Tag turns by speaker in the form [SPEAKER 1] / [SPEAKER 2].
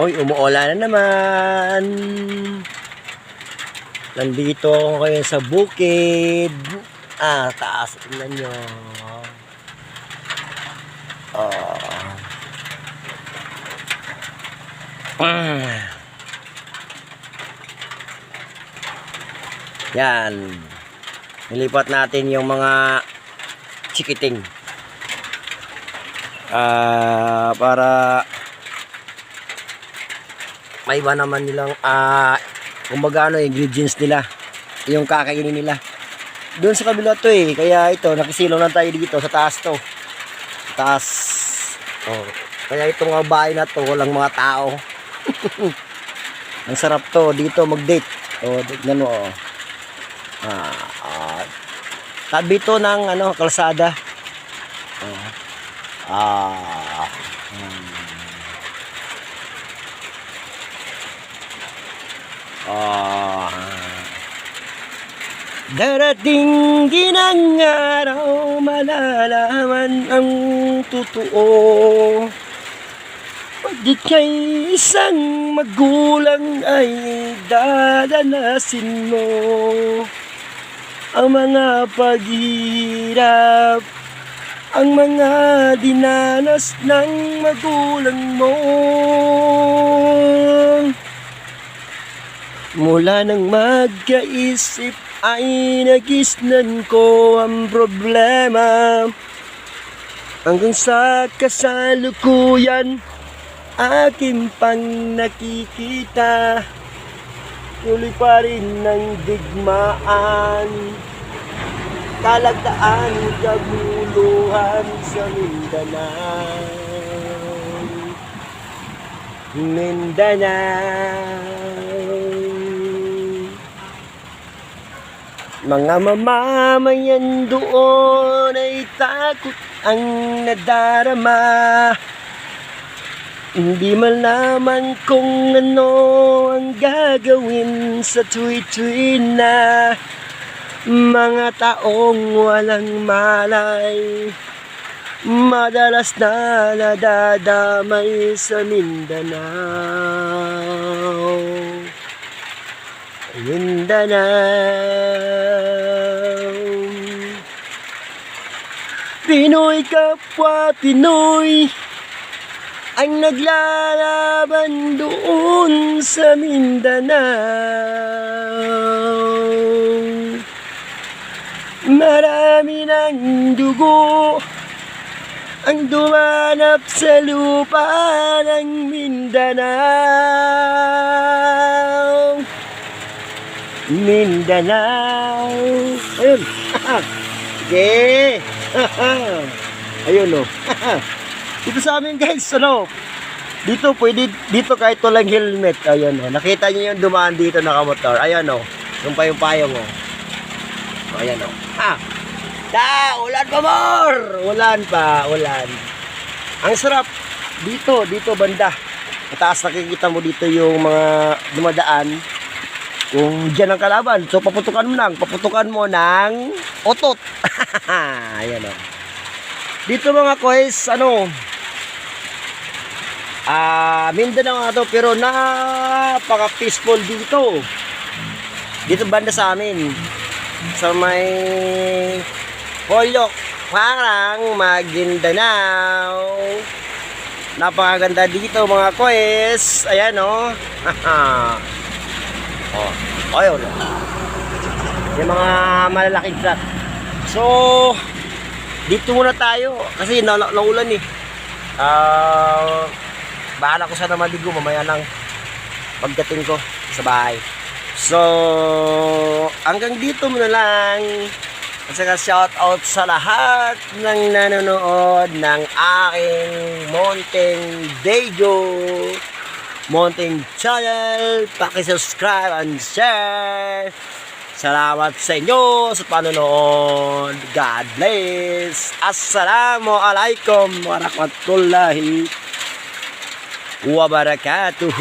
[SPEAKER 1] Hoy, umuulan na naman. Nandito ako ngayon sa bukid. Ah, taas. Tingnan nyo. Oh. Ah. Yan. Nilipat natin yung mga chikiting. Ah, para may iba naman nilang ah kumbaga ano ingredients nila. Yung kakainin nila. Doon sa kabila to eh kaya ito nakisilaw lang tayo dito sa taas to. Sa taas. Oh kaya itong mga bahay na to walang mga tao. Ang sarap to dito mag date oh tignan mo oh. Ah, ah. Tabi to ng ano kalsada. Oh. ah. Hmm. Ah. Darating din ang araw, malalaman ang totoo. Pagkat kay isang magulang ay dadanasin mo ang mga paghihirap, ang mga dinanas ng magulang mo. Mula nang magkaisip ay nagisnan ko ang problema. Hanggang sa kasalukuyan aking pang nakikita. Tuloy pa rin ng digmaan Kalagdaan, kaguluhan sa Mindanao. Mindanao Mga mamamayan doon ay takot ang nadarama. Hindi malaman kung ano ang gagawin sa tuwi-tuwi na Mga taong walang malay. Madalas na nadadamay sa Mindanao. Mindanao Pinoy kapwa Pinoy Ang naglalaban doon sa Mindanao Marami ng dugo ang dumanap sa lupa ng Mindanao. Mindanao. Ayun. Sige. Ayun oh. Dito sa amin guys, ano? Dito pwede, dito kahit walang helmet. Ayun oh. Nakita niyo yung dumaan dito nakamotor. Ayun oh. Yung payong-payong oh. Ayan oh. Ha! Da, ulan pa more! Ulan pa, ulan. Ang sarap dito, dito banda. Mataas nakikita mo dito yung mga dumadaan. Kung dyan ang kalaban, so paputukan mo lang, paputukan mo ng otot. Ayan o. Dito mga koys, ano, ah, Mindanao nga to, pero napaka-peaceful dito. Dito banda sa amin. Sa may Polyok, parang Maguindanao. Napakaganda dito mga koes. Ayan. Oh. oh, ayun. Yung mga malalaking flat. So, dito muna tayo. Kasi na na- naulan eh. Ah, bahala ko sana maligo mamaya nang pagdating ko sa bahay. So, hanggang dito muna lang. At saka shout out sa lahat ng nanonood ng aking Mountain Dejo Mountain Channel. Paki-subscribe and share. Salamat sa inyo sa panonood. God bless. Assalamualaikum warahmatullahi wabarakatuh.